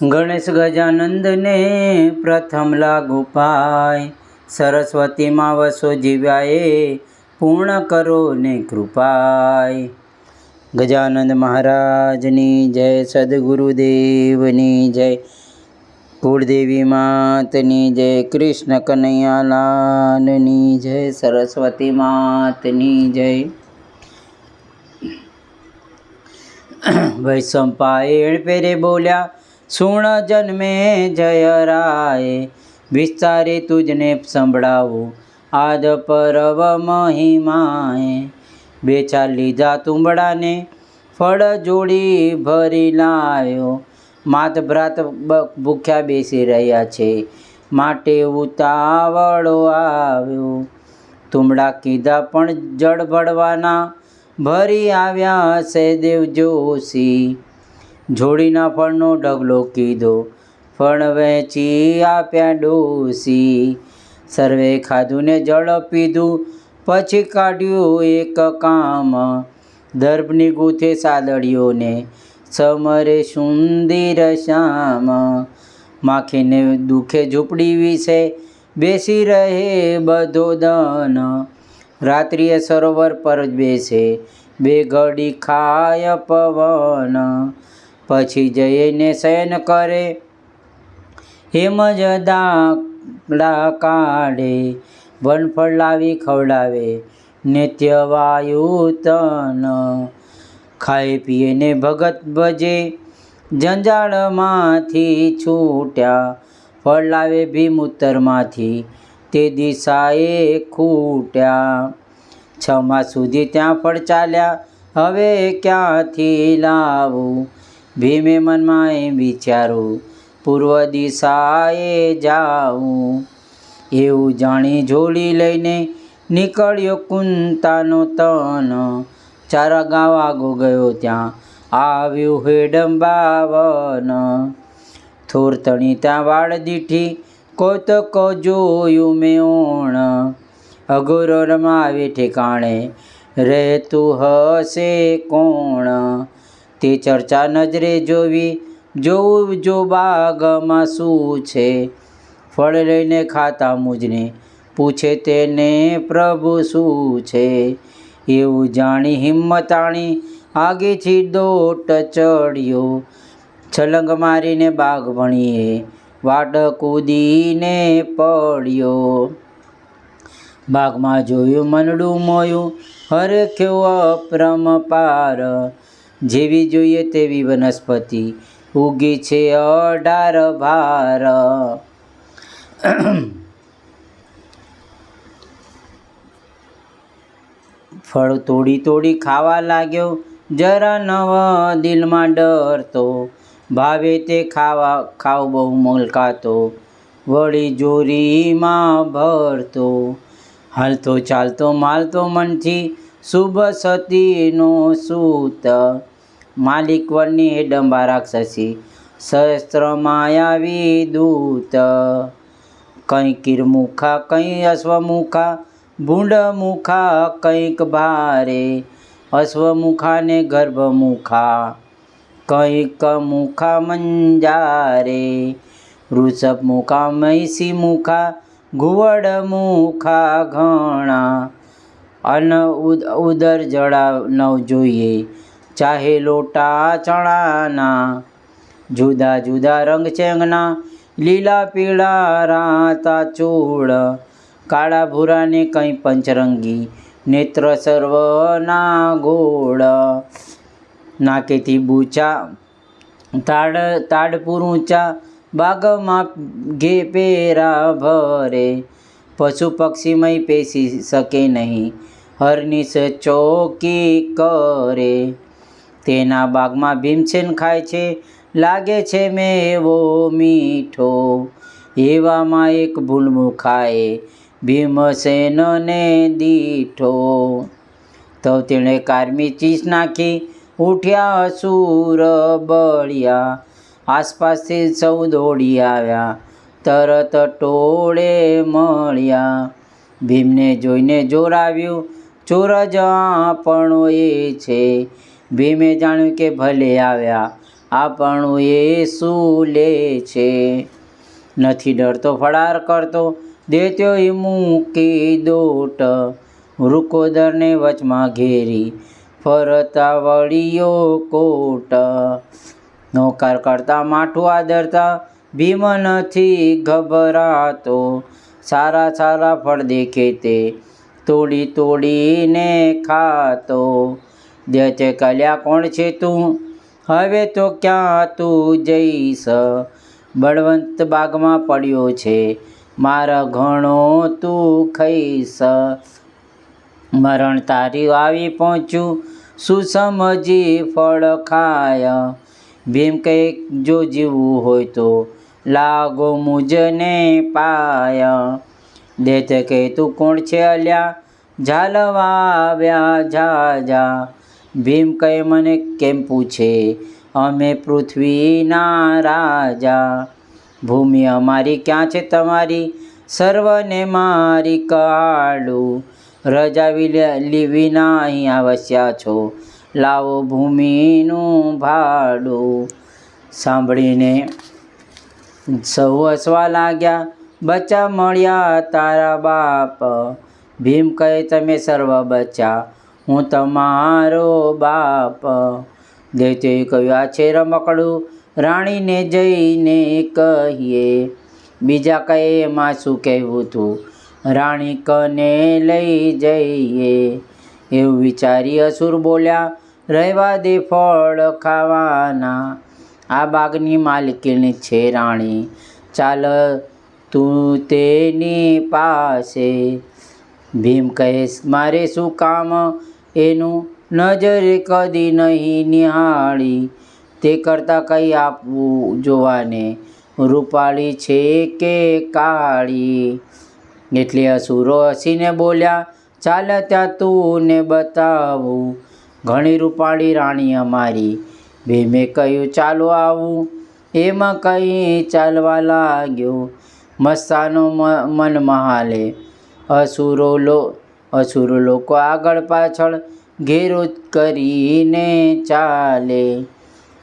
ગણેશ ગજાનંદને પ્રથમ લાગુ પાય. સરસ્વતીમાં વસો જીવ્યાએ પૂર્ણ કરો ને કૃપાય. ગજાનંદ મહારાજની જય, સદગુરુદેવની જય, કુળદેવી માતની જય, કૃષ્ણ કનૈયાલાલની જય, સરસ્વતી માતની જય. વૈશંપાયણ પેરે બોલ્યા સુણ જન્મે જય રાય વિસ્તારે તુજને સંભળાવું. આદ પરવ મહિમાએ બેચા લીધા તુંબડાને, ફળ જોડી ભરી લાવ્યો માત ભ્રાત ભૂખ્યા બેસી રહ્યા છે, માટે ઉતાવળો આવ્યો. તુંબડા કીધા પણ જળ ભળવાના, ભરી આવ્યા હશે દેવ જોશી જોડીના ફળનો ઢગલો કીધો, ફળ વહેંચી આપ્યા ડોસી. સર્વે ખાધું ને જળ પીધું, પછી કાઢ્યું એક કામ. દર્ભની ગૂથે સાદડીઓને સમરે સુંદર શ્યામ. માખીને દુખે ઝૂંપડી વિશે બેસી રહે બધો દન. રાત્રિએ સરોવર પર જ બેસે, બે ઘડી ખાય પવન. પછી જઈને શયન કરે. હેમ દાખલા કાઢે, વનફળ લાવી ખવડાવે. નિત્ય વાયુ તન ખાઈ પીએને ભગત ભજે. જંજાળમાંથી છૂટ્યા, ફળ લાવે ભીમ ઉત્તરમાંથી. તે દિશાએ ખૂટ્યા. છ માસ સુધી ત્યાં ફળ ચાલ્યા. હવે ક્યાંથી લાવું? ભીમે મનમાં એમ વિચારું, પૂર્વ દિશાએ જાઉં. એવું જાણી જોડી લઈને નીકળ્યો કુંતાનો તન. ચારા ગાંવ આગો ગયો ત્યાં, આવ્યું હેડંબાવન થોરતણી ત્યાં વાળ દીઠી કોતક જોયું મેં ઓણ અઘોરમાં આવે ઠેકાણે, રહેતું હશે કોણ? તે ચર્ચા નજરે જોવી, જોવું જો બાગમાં શું છે? ફળ લઈને ખાતા મુજને પૂછે તેને, પ્રભુ, શું છે? એવું જાણી હિંમત આણી આગેથી દોટ ચડ્યો. છલંગ મારીને બાગ ભણીએ, વાટ કૂદીને પડ્યો. બાગમાં જોયું મનડું મોયું, હરખ્યો અપ્રમ પાર. જેવી જોઈએ તેવી વનસ્પતિ ઉગી છે અઢાર ભાર. ફળ તોડી તોડી ખાવા લાગ્યો, જરા નવ દિલમાં ડરતો. ભાવે તે ખાવા, ખાવ બહુ મોલકાતો. વળી જોરીમાં ભરતો. હાલતો ચાલતો માલતો મનથી શુભ સતીનો સૂત. માલિક વનની હેડંબા રાક્ષસી સહસ્ત્ર માયાવી દૂત. કંઈ કિરમુખા, કંઈ અશ્વમુખા ભૂંડ મુખા કંઈક ભારે અશ્વમુખાને ગર્ભમુખા, કંઈક મુખા મંજારે વૃષભ મુખા મૈસી મુખા ઘુવડ મુખા ઘણા. અન ઉદ ઉદર જળા નવ જોઈએ. ચાહે લોટા ચણાના, જુદા જુદા રંગ ચેંગના, લીલા પીળા રાતા ચૂળ, કાળા ભૂરાને કંઈ પંચરંગી, નેત્ર સર્વના ગોળ. નાકેથી બૂચા, તાડ, તાડપુર ઊંચા, બાગમાં ઘે પેરા ભરે. પશુ પક્ષીમય પેસી શકે નહીં, હરનિશ ચોકી કરે. તેના બાગમાં ભીમસેન ખાય છે, લાગે છે મેવો મીઠો. એવામાં એક ભૂલમું ખાય, ભીમસેનને દીઠો. તો તેણે કારમી ચીસ નાખી, ઉઠ્યા અસુર બળ્યા આસપાસથી સૌ દોડી આવ્યા, તરત ટોળે મળ્યા. ભીમને જોઈને જોર આવ્યું ચોર જ આપણો એ છે. ભીમે જાણ્યું કે ભલે આવ્યા આપણું એ શું લે છે. નથી ડરતો ફળાર કરતો દેત્યો એ મૂકી દોટ. રૂકોદરને વચમાં ઘેરી ફરતા વળીયો કોટ. નોકાર કરતા, માઠું આદરતા, ભીમ નથી ગભરાતો. સારા સારા ફળ દેખે તે, તોડી તોડીને ખાતો. દૈત્ય કલ્યા કોણ છે તું? હવે તો ક્યાં તું જઈશ? બળવંત બાગમાં પડ્યો છે. મારા ઘણો તું ખઈશ. મરણ તારી આવી પહોંચ્યું શું સમજી ફળ ખાય? ભીમ કંઈક જો જીવવું હોય તો લાગો મુજને પાય. દેતે કે તું કોણ છે અલ્યા? ઝાલવા આવ્યા જા ભીમ કહે, મને કેમ પૂછે? અમે પૃથ્વીના રાજા. ભૂમિ અમારી ક્યાં છે તમારી? સર્વને મારી કાળું. રજા વિના અહીં આવશ્યા છો. લાવો ભૂમિનું ભાડું. સાંભળીને સૌ હસવા લાગ્યા. બચ્ચા મળ્યા તારા બાપ. ભીમ કહે, તમે સર્વ બચ્ચા. હું તમારો બાપ દૈત્યોએ કહ્યું આ છે રમકડું? રાણીને જઈને કહીએ, બીજા કહે એમાં શું કહેવું તું? રાણી કને લઈ જઈએ. એવું વિચારી અસુર બોલ્યા, રહેવા દે ફળ ખાવાના. આ બાગની માલકીની છે રાણી. ચાલ તું તેની પાસે. ભીમ કહે, મારે શું કામ એનું નજરે કદી નહીં નિહાળી તે કરતાં કંઈ આપવું જોવાને રૂપાળી છે કે કાળી? એટલે અસુરો હસીને બોલ્યા, ચાલ ત્યાં તું ને બતાવું. ઘણી રૂપાળી રાણી અમારી. ભીમે કહ્યું, ચાલો આવું. એમાં કંઈ ચાલવા લાગ્યો. મસ્તાનો મન મહાલે. અસુરો લો અસુરો લોકો આગળ પાછળ ઘેરો કરીને ચાલે.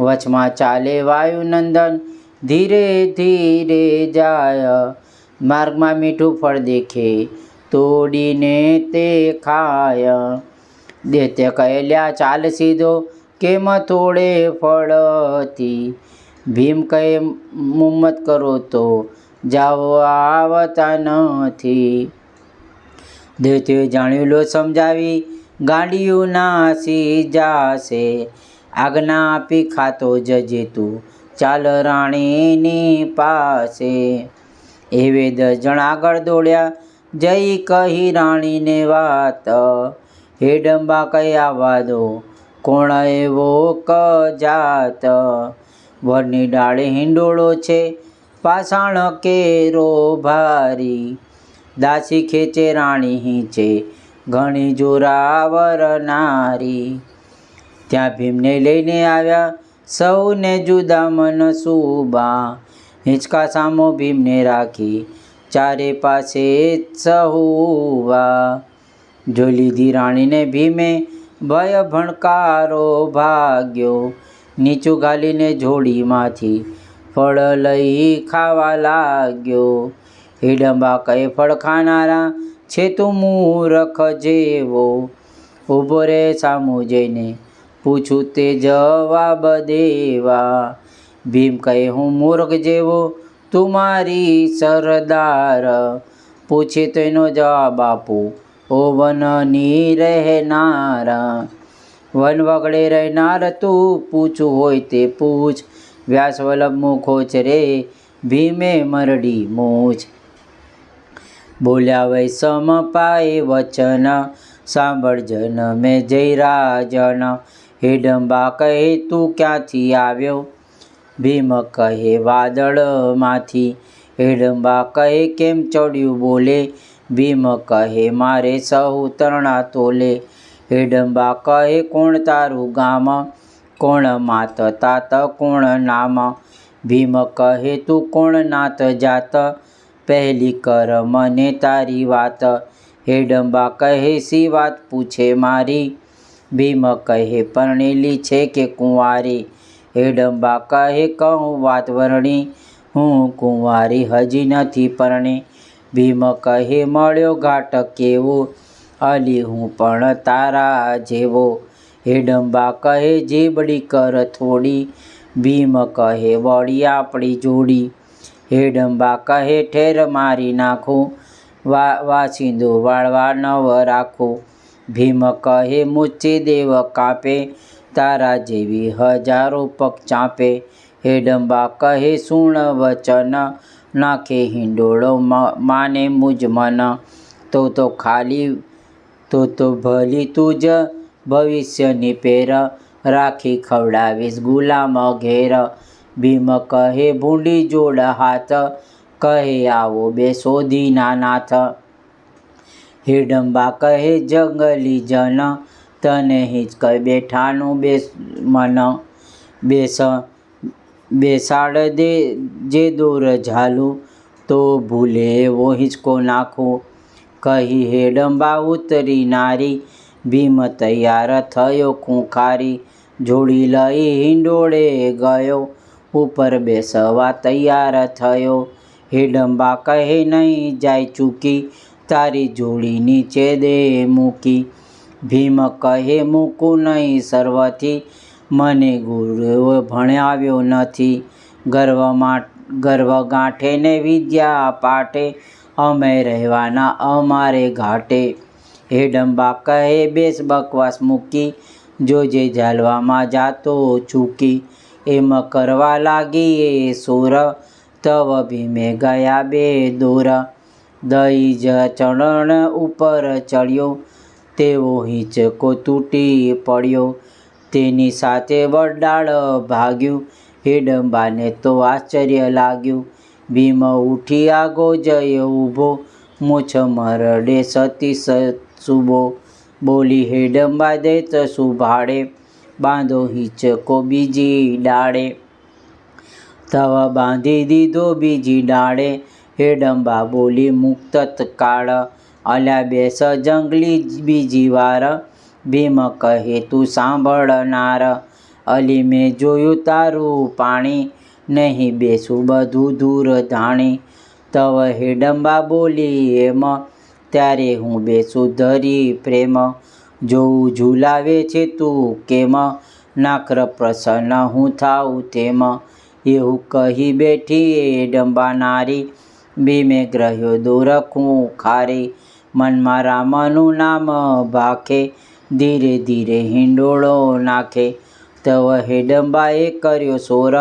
વચમાં ચાલે વાયુનંદન ધીરે ધીરે જાય. માર્ગમાં મીઠું ફળ દેખે, તોડીને તે ખાય. દેતે કહેલ્યા, ચાલ સીધો, કેમ થોડે ફળથી ભીમ કહે મુમ્મત કરો તો, જાઓ, આવતા નથી. દૈત્યોએ જાણ્યું લો સમજાવી, ગાંડિયું નાસી જાશે. આજ્ઞા આપી ખાતો જજે તું ચાલ રાણીની પાસે. એવે દસ જણ આગળ દોડ્યા, જઈ કહી રાણીને વાત. હેડંબા કઈ આવવા દો કોણ એવો ક જાત? વરની ડાળે હિંડોળો છે, પાષાણ કેરો ભારી. દાસી ખેંચે રાણી હિંચે, ઘણી જોરાવર નારી. ત્યાં ભીમને લઈને આવ્યા સૌને જુદા મન સુબા. હિંચકા સામો ભીમને રાખી ચારે પાસે સહુવા જોઈ લીધી રાણીને ભીમે ભય ભણકારો ભાગ્યો. નીચું ગાલીને જોડીમાંથી ફળ લઈ ખાવા લાગ્યો. હિડંબા કહે ફળ ખાનારા છે તું મૂરખ જેવો. ઊભો રે સામું જઈને, પૂછું તે જવાબ દેવા. ભીમ કહે, હું મૂર્ખ જેવો? તું મારી સરદાર. પૂછે તો એનો જવાબ આપું, ઓ વનની રહેનાર. વન વગડે રહેનાર તું પૂછું હોય તે પૂછ. વ્યાસ વલ્લભ મુખોચ રે, ભીમે મરડી મૂછ. બોલ્યા વૈ સમ પાય વચન સાંભળજન મેં જયરાજન. હિડંબા કહે તું ક્યાંથી આવ્યો? ભીમ કહે, વાદળમાંથી. હિડંબા કહે, કેમ ચડ્યું બોલે? ભીમ કહે, મારે સહુ તરણા તોલે હિડંબા કહે, કોણ તારું ગામ? કોણ માત, તાત, કોણ નામ? ભીમ કહે, તું કોણ નાત જાત? પહેલી કર, મને તારી વાત. હેડંબા કહે સી વાત? પૂછે મારી. ભીમ કહે, પરણેલી છે કે કુંવારી? હેડંબા કહે, કહું વાત વરણી. હું કુંવારી હજી નથી પરણી. ભીમ કહે, મળ્યો ઘાટ કેવો? અલી હું પણ તારા જેવો. હેડંબા કહે, જેબડી કર થોડી. ભીમ કહે, વળી આપણી જોડી. હેડંબા કહે ઠેર મારી નાખું, વા, વાસિંદુ વાળવા નવ રાખું. ભીમ કહે મુચી દેવ કાપે, તારા જેવી હજારો પગ ચાંપે. હેડંબા કહે સુણ વચન, નાખે હિંડોળો માને મુજ મન. તો તો ખાલી, તો તો ભલી તું જ ભવિષ્યની પેર. રાખી ખવડાવીશ ગુલામ ઘેર. ભીમ કહે, ભૂંડી જોડ હાથ, કહે આવો બે શોધીના નાથ. હિડંબા કહે, જંગલી જન, તને હિંચક બેઠાનું બેસ મન, બેસ, બેસાડ દે જે દૂર ઝાલું, તો ભૂલે એવો હિંચકો નાખું. કહી હેડંબા, ઉતરી નારી, ભીમ તૈયાર થયો ખૂંખારી જોડી લઈ હિંડોળે ગયો ઉપર બેસવા તૈયાર થયો. હિડંબા કહે નહીં જાય ચૂકી, તારી જોડી નીચે દે મૂકી. ભીમ કહે, મૂકું નહીં સર્વથી, મને ગુરુએ ભણાવ્યો નથી. ગર્વમાં ગર્વ ગાંઠે ને વિદ્યા પાઠે અમે રહેવાના અમારે ઘાટે. હેડંબા કહે, બેસ બકવાસ મૂકી, જોજે ઝાલવામાં જાતો ચૂકી. એમ કરવા લાગી એ સોર. તવ ભીમે ગયા બે દૂર. દઈ જ ચરણ ઉપર ચડ્યો. તેવો હિંચકો તૂટી પડ્યો. તેની સાથે વડાળ ભાગ્યું. હિડંબાને તો આશ્ચર્ય લાગ્યું. ભીમ ઉઠી આગો જયો ઊભો. મૂછ મરડે સતી સુબો. બોલી, હેડંબા દેત સુભાડે. બાંધો હિચકો બીજી ડાળે. તવ બાંધી દીધો બીજી ડાળે. હેડંબા બોલી મુક્ત કાળ. અલ્યા બેસ જંગલી બીજી વાર. ભીમ કહે તું સાંભળનાર અલી મેં જોયું તારું પાણી. નહીં બેસું બધું દૂર ધાણી. તવ હેડંબા બોલી એમ. ત્યારે હું બેસું ધરી પ્રેમ. જોઉં ઝુલાવે છે તું કેમ નાક્ર પ્રસન્ન હું થાઉં તેમ? એવું કહી બેઠી હેડંબા નારી. ભીમે ગ્રહ્યો દોરખું ખારી. મનમાં રામનું નામ ભાખે. ધીરે ધીરે હિંડોળો નાખે. તવ હેડંબાએ કર્યો સોર.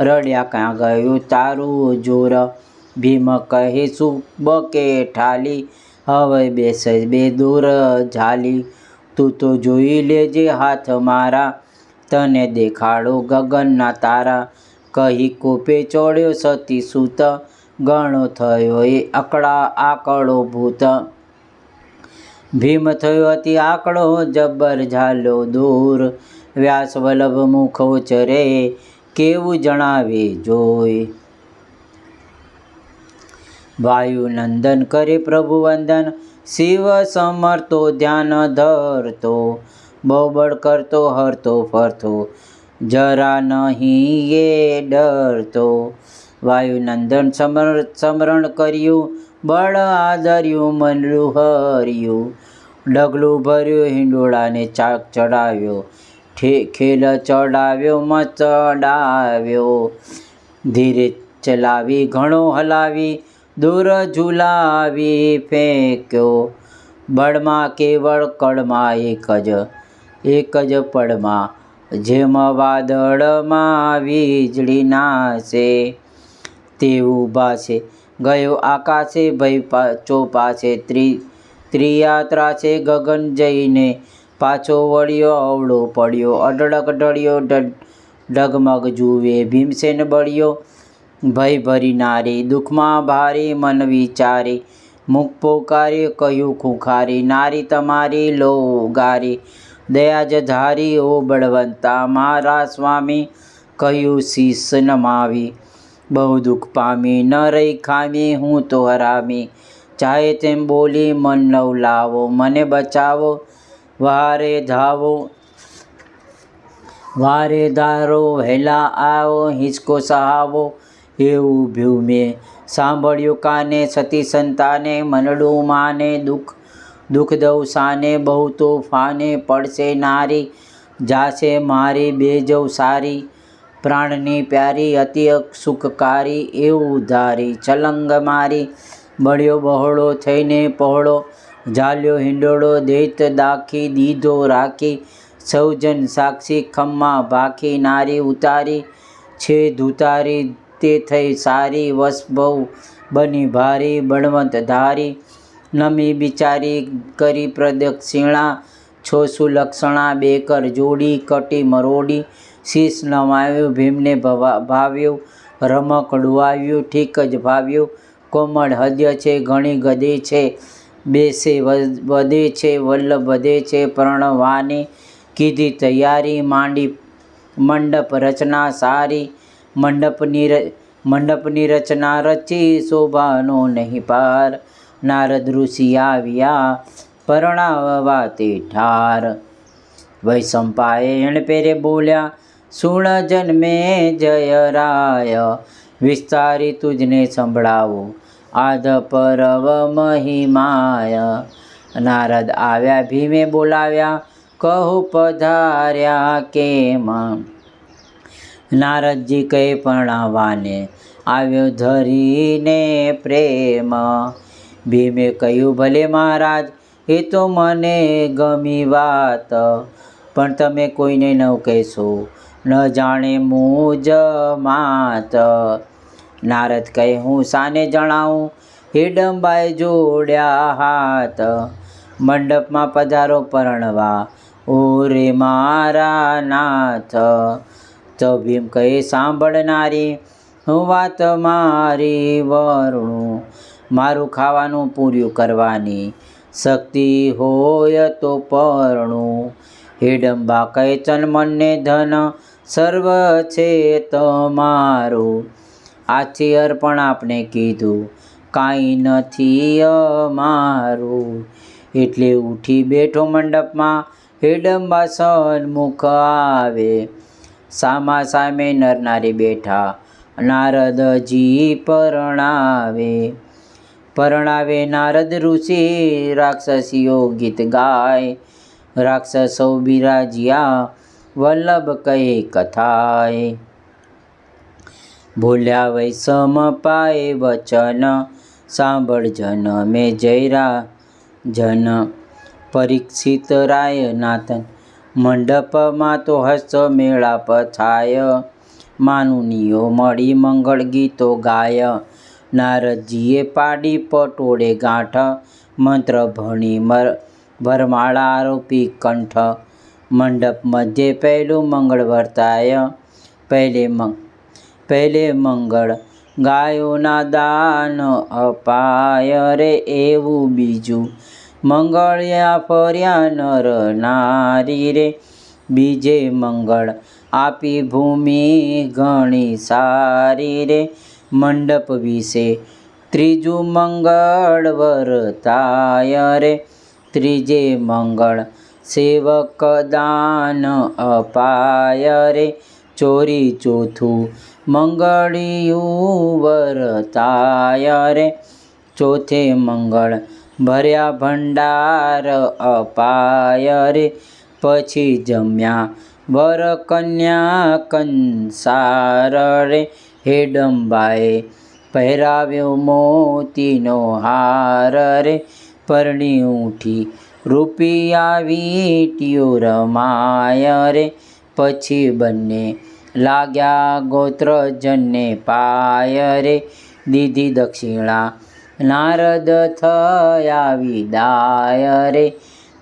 રડ્યા ક્યાં ગયું તારું જોર? ભીમ કહે શું બકે ઠાલી. હવે બેસ બે દૂર ઝાલી. તું તો જોઈ લેજે હાથ મારા. તને દેખાડો ગગનના તારા. કહી કોપે ચોડ્યો સતી સૂત. ગણો થયો એ અકળા આકળો ભૂત. ભીમ થયો અતિ આકડો, જબ્બર ઝાલો દૂર. વ્યાસ વલ્લભ મુખો ચરે કેવું જણાવે જોઈ. વાયુનંદન કરે પ્રભુ વંદન. શિવ સમરતો ધ્યાન ધરતો, બબડ કરતો, હરતો, ફરતો, જરા નહીં એ ડરતો. વાયુનંદન સમર, સમરણ કર્યું, બળ આદર્યું, મનરું હર્યું. ડગલું ભર્યું, હિંડોળાને ચાક ચડાવ્યો ખેલ ચડાવ્યો મચડાવ્યો ધીરે ચલાવી, ઘણો હલાવી દૂર ઝુલાવી ફેંક્યો. બળમાં કેવળ કળમાં એક જ એક જ પળમાં જેમ વાદળમાં વીજળી નાશે, તેવું ભાષે ગયો આકાશે, ભય ચોપાશે. ત્રી, ત્રિયાત્રા છે ગગન જઈને. પાછો વળ્યો, અવળો પડ્યો. અઢળક ઢળ્યો ડગમગ જુએ. ભીમસેન બળ્યો ભય ભરી નારી દુઃખમાં ભારી મન વિચારી મુખ પોકારી કહ્યું ખુખારી, નારી તમારી લો ગારી દયા જ ધારી ઓ બળવંતા, મારા સ્વામી કહ્યું શીસ નમાવી. બહુ દુઃખ પામી, ન રહી ખામી, હું તો હરામી. ચાહે તેમ બોલી, મન નવ લાવો, મને બચાવો, વારે ધાવો. વારે ધારો વહેલા આવો, હિંચકો સહાવો. એવું ભ્યું મેં? સાંભળ્યું કાને સતી સંતાને, મનડું માને દુઃખ દુઃખ દઉં સાને, બહુ તોફાને પડશે નારી, જાશે મારી બેજવ સારી, પ્રાણની પ્યારી અતિ સુખકારી, એવું ધારી, છલંગ મારી, બળ્યો બહોળો થઈને પહોળો, ઝાલ્યો હિંડોળો, દેત દાખી, દીધો રાખી, સૌજન સાક્ષી ખમ્મા ભાખી, નારી ઉતારી, છે ધુતારી તે થઈ સારી વસભવ બની ભારી બળવંત ધારી નમી બિચારી કરી પ્રદક્ષિણા છો સુલક્ષણા બેકર જોડી, કટી મરોડી. શીશ નમાવ્યું ભીમને ભવા ભાવ્યું, રમક ડુવાવ્યું, ઠીક જ ભાવ્યું. કોમળ હદ્ય છે, ઘણી ગદે છે, બેસે વધે છે, વલ્લભ વધે છે, પ્રણવાની કીધી તૈયારી, માંડી મંડપ રચના સારી મંડપની મંડપની રચના રચી શોભાનો નહીં પાર. નારદ ઋષિ આવ્યા પરણાવવા તે ઠાર. વૈશંપાએ એણ પેરે બોલ્યા, સુણ જન્મે જય રાય વિસ્તારી તુજને સંભળાવો. આધ પરવ મહિમાય. નારદ આવ્યા ભીમે બોલાવ્યા, કહું પધાર્યા કેમ? નારદજી કહે પરણાવાને આવ્યો ધરીને પ્રેમ. ભીમે કહ્યું, ભલે મહારાજ, એ તો મને ગમી વાત, પણ તમે કોઈને ન કહેશો, ન જાણે મુજ માત. નારદ કહે, હું સાને જણાવું હિડંબાએ જોડ્યા હાથ, મંડપમાં પધારો પરણવા ઓ રે મારા નાથ. તો ભીમ કહે સાંભળનારી, હું વાત મારી વરુણું, મારું ખાવાનું પૂર્યું કરવાની શક્તિ હોય તો પરણું. હિડંબા કહે ચન મનને ધન સર્વ છે તમારું. આથી અર્પણ આપણે કીધું, કાંઈ નથી અમારું. એટલે ઉઠી બેઠો મંડપમાં હિડંબા સન્મુખ આવે. સામા સામે નરનારી બેઠા. નારદજી પરણાવે પરણાવે નારદ ઋષિ રાક્ષસીઓ ગીત ગાય. રાક્ષસો બિરાજ્યા, વલ્લભ કહે કથાય. ભૂલ્યા વૈષમ પાએ વચન, સાંભળ જન મેં જયરા જન. પરીક્ષિત રાય નાથન મંડપમાં તો હસ્ત મેળાપ થાય માનુનીઓ મળી મંગળ ગીતો ગાય. નારદજીએ પાડી પટોળે ગાંઠ. મંત્ર ભણી મર ભરમાળા આરોપી કંઠ. મંડપ મધ્યે પહેલું મંગળ વર્તાય. પહેલે મંગ પહેલે મંગળ ગાયોના દાન અપાય રે એવું બીજું. મંગળ્યા ફર્યા નર નારી રે. બીજે મંગળ, આપી ભૂમિ ઘણી સારી રે. મંડપ વિશે ત્રીજું મંગળ વરતાય રે. ત્રીજે મંગળ, સેવક દાન અપાય રે. ચોરી ચોથું મંગળિયું વરતાય રે. ચોથે મંગળ ભર્યા ભંડાર અપાય રે પછી જમ્યા વર કન્યા કંસાર રે હેડંબાએ પહેરાવ્યો મોતીનો હાર રે પરણી ઉઠી રૂપિયા વીટીઓ રમાય રે પછી બંને લાગ્યા ગોત્રજનને પાય રે દીધી દક્ષિણા નારદ થયા વિદાય રે.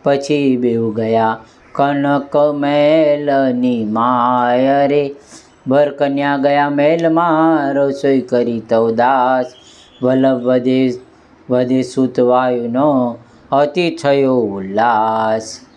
પછી બેવ ગયા કનક મેલની માય રે. વર કન્યા ગયા મહેલમાં રસોઈ કરી તવ દાસ. વલ્લભ વધે વધે સુત વાયુનો અતિ થયો ઉલ્લાસ.